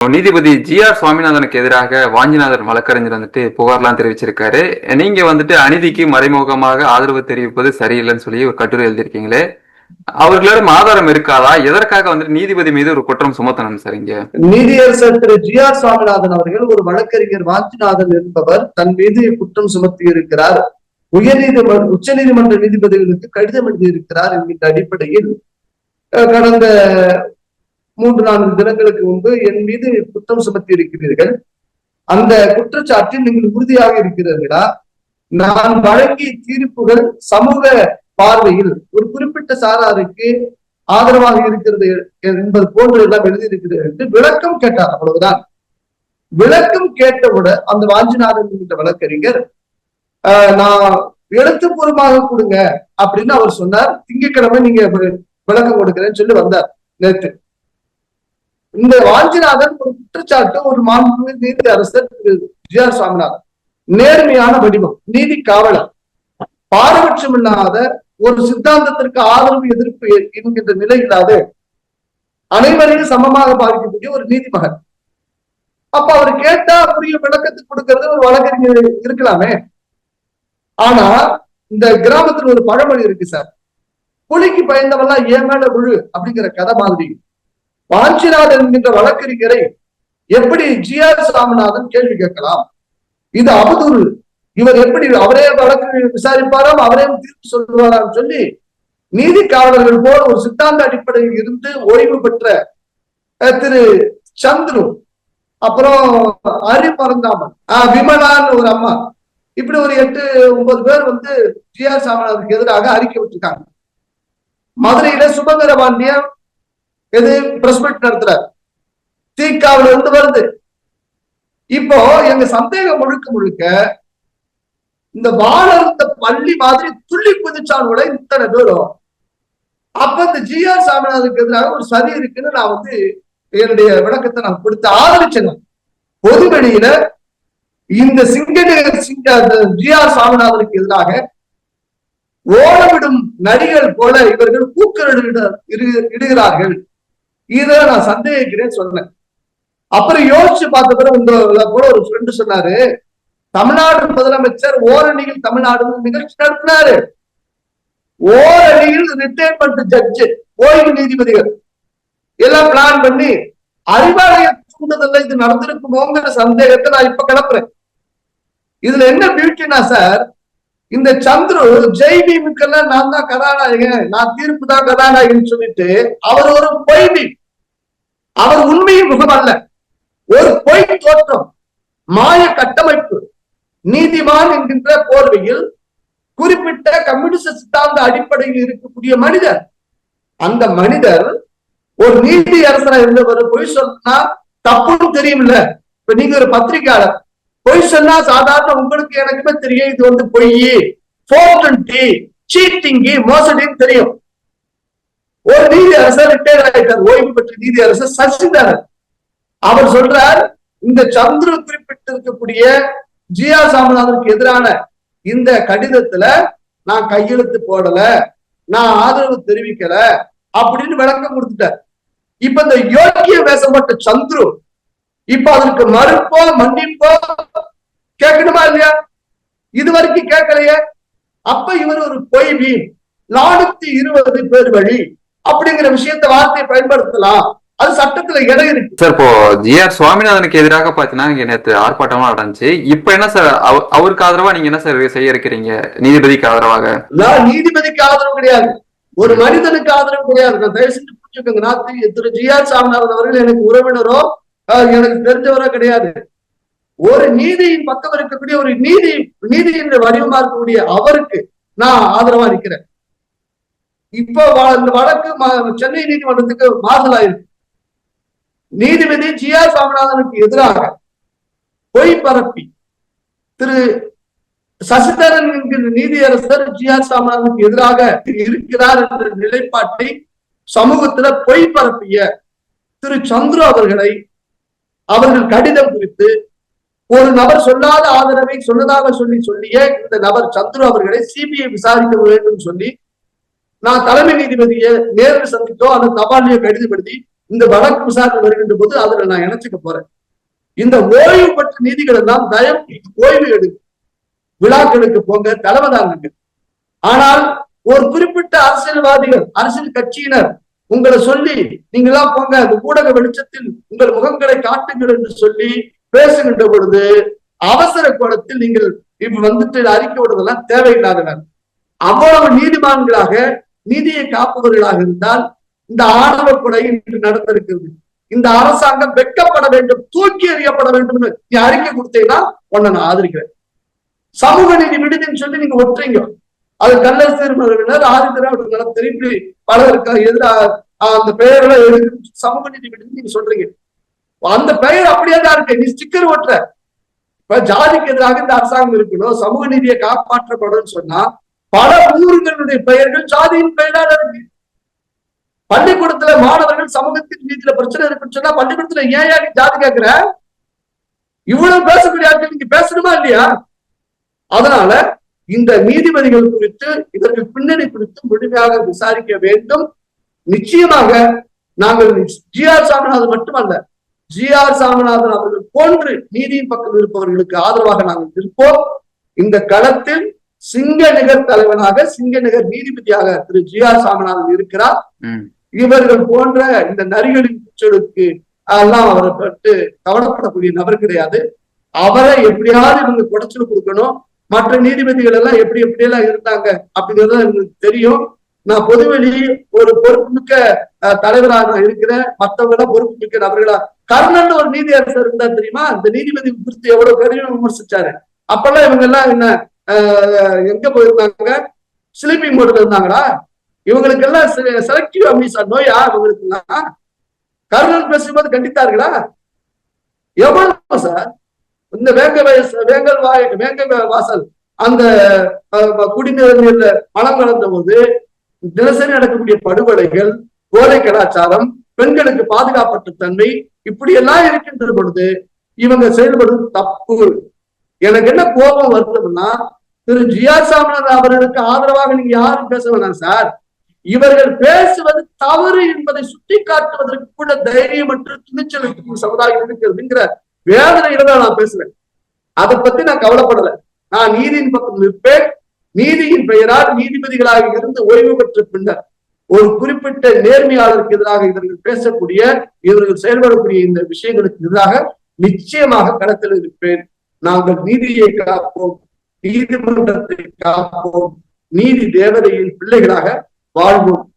நீதிபதி G R சுவாமிநாதனுக்கு எதிராக வாஞ்சிநாதன் வழக்கறிஞர் வந்துட்டு புகார்லாம் தெரிவிச்சிருக்காரு. நீங்க வந்துட்டு அநீதிக்கு மறைமுகமாக ஆதரவு தெரிவிப்பது சரியில்லைன்னு சொல்லி ஒரு கட்டுரை எழுதியிருக்கீங்களே. அவர்களிடம் ஆதாரம் இருக்காதா? எதற்காக வந்துட்டு நீதிபதி மீது ஒரு குற்றம் சுமத்தணும் சார் இங்க? நீதியரசர் திரு ஜி ஆர் சுவாமிநாதன் அவர்கள் ஒரு வழக்கறிஞர் வாஞ்சிநாதன் என்பவர் தன் மீது குற்றம் சுமத்தி இருக்கிறார் உயர்நீதிமன்ற உச்ச நீதிமன்ற நீதிபதிகளுக்கு கடிதம் எழுதியிருக்கிறார் என்கின்ற அடிப்படையில். கடந்த மூன்று நான்கு தினங்களுக்கு முன்பு என் மீது குற்றம் சுமத்தி இருக்கிறீர்கள் அந்த குற்றச்சாட்டில் நீங்கள் உறுதியாக இருக்கிறீர்களா? நான் வழங்கிய தீர்ப்புகள் சமூக பார்வையில் ஒரு குறிப்பிட்ட சாராருக்கு ஆதரவாக இருக்கிறது என்பது போன்று எல்லாம் எழுதியிருக்கிறது என்று விளக்கம் கேட்டார். அவ்வளவுதான். விளக்கம் கேட்டவுடன் அந்த வாஞ்சிநாதன் என்கிற வழக்கறிஞர் ஆஹ், நான் எழுத்துப்பூர்வமாக கொடுங்க அப்படின்னு அவர் சொன்னார். திங்கட்கிழமை நீங்க விளக்கம் கொடுக்கிறேன்னு சொல்லி வந்தார் நேற்று. இந்த வாஞ்சிநாதன் ஒரு குற்றச்சாட்டு ஒரு மாண்பு நீதி அரசர் திரு ஜி ஆர் சுவாமிநாதன். நேர்மையான வடிவம் நீதி காவலர். பாரபட்சம் இல்லாத ஒரு சித்தாந்தத்திற்கு ஆதரவு எதிர்ப்பு என்கின்ற நிலை இல்லாத அனைவரையும் சமமாக பாதிக்கக்கூடிய ஒரு நீதிமகன். அப்ப அவர் கேட்டா புரிய விளக்கத்துக்கு கொடுக்கறது ஒரு வழக்கறிஞர் இருக்கலாமே. ஆனா இந்த கிராமத்துல ஒரு பழமொழி இருக்கு சார். புலிக்கு பயந்தவெல்லாம் ஏன் மேல விழு அப்படிங்கிற கதை மாதிரி. வாஞ்சிநாதன் என்கின்ற வழக்கறிஞரை எப்படி ஜி ஆர் சாமிநாதன் கேள்வி கேட்கலாம்? இது அவதூறு. இவர் எப்படி அவரே வழக்கு விசாரிப்பாராம் அவரே தீர்ப்பு சொல்லுவாராம் சொல்லி நீதி காவலர்கள் போல் ஒரு சித்தாந்த அடிப்படையில் இருந்து ஓய்வு பெற்ற அஹ், திரு சந்துரு அப்புறம் அரி பரந்தாமன் ஆஹ், விமலான்னு ஒரு அம்மா. இப்படி ஒரு எட்டு ஒன்பது பேர் வந்து ஜி ஆர் சாமிநாதனுக்கு எதிராக அறிக்கை விட்டுருக்காங்க. மதுரையில சுபங்கர பாண்டியன் எது? பிரஸ் மீட் நடத்துறாரு. தீக்காவில இருந்து வருது. இப்போ எங்க சந்தேகம் முழுக்க முழுக்க இந்த வாழர்ந்த பள்ளி மாதிரி துள்ளி குதிச்சானோட இத்தனை பேரும் அப்ப இந்த ஜி ஆர் சாமிநாதனுக்கு எதிராக ஒரு சதி இருக்குன்னு நான் வந்து என்னுடைய விளக்கத்தை நான் கொடுத்து ஆதரிச்சேன் பொதுவெளியில இந்த சிங்கநகர் சிங்க ஜி ஆர் சாமிநாதனுக்கு எதிராக ஓடவிடும் நடிகர் போல இவர்கள் கூக்குரலிட இடுகிறார்கள். இதை நான் சந்தேகிக்கிறேன் சொன்னேன். அப்புறம் யோசிச்சு பார்த்த பிறகு உங்களை கூட ஒரு ஃப்ரெண்டு சொன்னாரு தமிழ்நாடு முதலமைச்சர் ஓரணியில் தமிழ்நாடு நிகழ்ச்சி நடத்தினாரு. ஓரணியில் ரிட்டையர்மெண்ட் ஜட்ஜு ஓய்வு நீதிபதிகள். எல்லாம் பிளான் பண்ணி அறிவாலய தூண்டுதல்ல இது நடந்திருக்குமோங்கிற சந்தேகத்தை நான் இப்ப கிளப்புறேன். இதுல என்ன பியூட்டினா சார் இந்த சந்துரு ஜெய் பீமுக்கெல்லாம் நான் தான் கதாநாயகன் நான் தீர்ப்பு தான் கதாநாயகன் சொல்லிட்டு அவர் ஒரு பொய் அவர் உண்மையின் முகம் அல்ல ஒரு பொய் தோற்றம் மாய கட்டமைப்பு நீதிமான் என்கின்ற போர்வையில் குறிப்பிட்ட கம்யூனிஸ்ட் சித்தாந்த அடிப்படையில் இருக்கக்கூடிய மனிதர். அந்த மனிதர் ஒரு நீதி அரசரா இருந்தவர். பொய் சொன்னா தப்புன்னு தெரியும்ல. இப்ப நீங்க ஒரு பத்திரிகையாளர். பொய் சொன்னா சாதாரண உங்களுக்கு எனக்குமே தெரியும். இது வந்து பொய். ஃபோர் டுவெண்ட்டி சீட்டிங்கி மோசடின்னு தெரியும். ஒரு நீதி அரசர் ரிட்டையர் ஆயிட்டார். ஓய்வு பெற்ற நீதி அரசர் சசிதரன். அவர் சொல்றார் இந்த சந்துரு குறிப்பிட்டிருக்கக்கூடிய ஜி ஆர் சாமிநாதனுக்கு எதிரான இந்த கடிதத்துல நான் கையெழுத்து போடல நான் ஆதரவு தெரிவிக்கல அப்படின்னு விளக்கம் கொடுத்துட்டார். இப்ப இந்த யோக்கிய வேசப்பட்ட சந்துரு இப்ப அதற்கு மறுப்போ மன்னிப்போ கேட்கணுமா இல்லையா? இது வரைக்கும் கேட்கலையே. அப்ப இவர் ஒரு பொய் மீன் நானூத்தி இருபது பேர் வழி அப்படிங்கிற விஷயத்த வார்த்தையை பயன்படுத்தலாம். அது சட்டத்துல இடம் இருக்கு. சார் இப்போ ஜி ஆர் சுவாமிநாதனுக்கு எதிராக பாத்தீங்கன்னா இங்க நேற்று ஆர்ப்பாட்டமா நடந்துச்சு. இப்ப என்ன சார் அவ- அவருக்கு ஆதரவா நீங்க என்ன சார் செய்ய இருக்கிறீங்க? நீதிபதிக்கு ஆதரவாக? நீதிபதிக்கு ஆதரவு கிடையாது. ஒரு மனிதனுக்கு ஆதரவு கிடையாது. நான் தயவு செஞ்சு புரிஞ்சுக்கோங்க. நான் திரு- ஜி ஆர் சாமிநாதன் அவர்கள் எனக்கு உறவினரோ எனக்கு தெரிஞ்சவரோ கிடையாது. ஒரு நீதியின் பக்கம் இருக்கக்கூடிய ஒரு நீதி நீதியின் வடிவமா இருக்கக்கூடிய அவருக்கு நான் ஆதரவா இருக்கிறேன் இப்போ இந்த வழக்கு சென்னை நீதிமன்றத்துக்கு மாறுதலாயிருக்கு நீதிபதி ஜி ஆர் சாமிநாதனுக்கு எதிராக பொய் பரப்பி திரு சசிதரன் என்கிற நீதியரசர் ஜி ஆர் சாமிநாதனுக்கு எதிராக இருக்கிறார் என்ற நிலைப்பாட்டை சமூகத்துல பொய் பரப்பிய திரு சந்துரு அவர்களை அவர்கள் கடிதம் குறித்து ஒரு நபர் சொல்லாத ஆதரவை சொன்னதாக சொல்லி சொல்லிய இந்த நபர் சந்துரு அவர்களை சிபிஐ விசாரிக்க வேண்டும் சொல்லி நான் தலைமை நீதிபதியை நேரில் சந்தித்தோ அந்த தபாலியோ கடிதப்படுத்தி இந்த வழக்கு விசாரணை வருகின்ற போது அதுல நான் இணைச்சுக்க போறேன். இந்த ஓய்வு பெற்ற நீதிகள் எல்லாம் தயம் ஓய்வு எடுங்க. விழாக்களுக்கு போங்க தலைவதாங்க ஆனால் ஒரு குறிப்பிட்ட அரசியல்வாதிகள் அரசியல் கட்சியினர் உங்களை சொல்லி நீங்களாம் போங்க அந்த ஊடக வெளிச்சத்தில் உங்கள் முகங்களை காட்டுங்கள் என்று சொல்லி பேசுகின்ற பொழுது அவசர கோலத்தில் நீங்கள் இப்ப வந்துட்டு அறிக்கை விடுவதெல்லாம் தேவையில்லாதவர். அவ்வளவு நீதிமான்களாக நீதியை காப்பவர்களாக இருந்தால் இந்த ஆணவ கொலை இன்று நடந்திருக்கிறது. இந்த அரசாங்கம் வெட்கப்பட வேண்டும் தூக்கி எறியப்பட வேண்டும் நீ அறிக்கை கொடுத்தீங்கன்னா உன்னை நான் ஆதரிக்கிறேன். சமூக நீதி விடுதின்னு சொல்லி நீங்க ஒட்டுறீங்க அது கல்லர் சிறுமர்கள் ஆதி திராவிடர் திருப்பி பலருக்கு எதிராக அந்த பெயரெல்லாம் எடுத்து சமூக நீதி விடுதி நீங்க சொல்றீங்க. அந்த பெயர் அப்படியே தான் இருக்கு. நீ ஸ்டிக்கர் ஒட்டுற. இப்ப ஜாதிக்கு எதிராக இந்த அரசாங்கம் இருக்கணும் சமூக நீதியை காப்பாற்றப்படும் சொன்னா பல ஊர்களுடைய பெயர்கள் ஜாதியின் பெயரால் இருக்கு பள்ளிக்கூடத்துல மாணவர்கள் சமூகத்தின் நீதியில பிரச்சனை இருக்குன்னு சொன்னா பள்ளிக்கூடத்துல ஏன் ஏன் நீ ஜாதி கேட்கிற இவ்வளவு பேசக்கூடிய ஆட்கள் நீங்க பேசணுமா இல்லையா? அதனால இந்த நீதிபதிகள் குறித்து இதற்கு பின்னணி குறித்து முழுமையாக விசாரிக்க வேண்டும். நிச்சயமாக நாங்கள் ஜி ஆர் சாமிநாதன் மட்டுமல்ல ஜி ஆர் சாமிநாதன் அவர்கள் போன்று நீதியின் பக்கம் இருப்பவர்களுக்கு ஆதரவாக நாங்கள் இருப்போம். இந்த களத்தில் சிங்க நிகர் தலைவனாக சிங்க நிகர் நீதிபதியாக திரு ஜி ஆர் சாமிநாதன் இருக்கிறார். இவர்கள் போன்ற இந்த நரிகளின் குச்சலுக்கு எல்லாம் அவரை பட்டு கவலைப்படக்கூடிய நபர் கிடையாது. அவரை எப்படியாவது இவங்க குடைச்சல் கொடுக்கணும். மற்ற நீதிபதிகள் எல்லாம் எப்படி எப்படி எல்லாம் இருந்தாங்க அப்படிங்கிறது எனக்கு தெரியும். நான் பொதுவெளி ஒரு பொறுப்புமிக்க அஹ், தலைவரா நான் இருக்கிறேன். மற்றவங்க எல்லாம் பொறுப்புமிக்க நபர்களா? கர்ணன் ஒரு நீதியரசர் இருந்தா தெரியுமா? இந்த நீதிபதி குறித்து எவ்வளவு கடினம் விமர்சிச்சாரு. அப்பெல்லாம் இவங்க எல்லாம் என்ன எங்க போயிருந்தாங்க ஸ்லீப்பிங் மோட்ல இருந்தாங்களா இவங்களுக்கு எல்லாம் செலக்டிவ் அம்னிசா நோயா இவங்களுக்கு கருணன் பேசும்போது கண்டித்தார்களா எவ்வளவு சார் இந்த வேங்க வேங்கல் வாய் வேங்க வாசல் அந்த குடிநீர் நீர்ல மலம் கலந்த போது தினசரி நடக்கக்கூடிய படுகொலைகள் கோலை கலாச்சாரம் பெண்களுக்கு பாதுகாப்பற்ற தன்மை இப்படி எல்லாம் இருக்கின்ற பொழுது இவங்க செயல்படுவது தப்பு. எனக்கு என்ன கோபம் வருதுன்னா திரு ஜியா சாமிநாதன் அவர்களுக்கு ஆதரவாக நீங்க யாரும் பேச வேணாம் சார். இவர்கள் பேசுவது தவறு என்பதை சுட்டி காட்டுவதற்கு கூட தைரியம் மற்றும் துணிச்சல் சமுதாயம் இருக்கிறதுங்கிற வேதனையில தான் நான் பேசுறேன் அதை பத்தி நான் கவலைப்படல. நான் நீதியின் பக்கம் நிற்பேன். நீதியின் பெயரால் நீதிபதிகளாக இருந்து ஓய்வு பெற்ற பின்னர் ஒரு குறிப்பிட்ட நேர்மையாளருக்கு எதிராக இவர்கள் பேசக்கூடிய இவர்கள் செயல்படக்கூடிய இந்த விஷயங்களுக்கு எதிராக நிச்சயமாக களத்தில் இருப்பேன். நாங்கள் நீதியை காப்போம். நீதிமன்றத்தை காப்போம். நீதி தேவதையின் பிள்ளைகளாக வாழ்வோம்.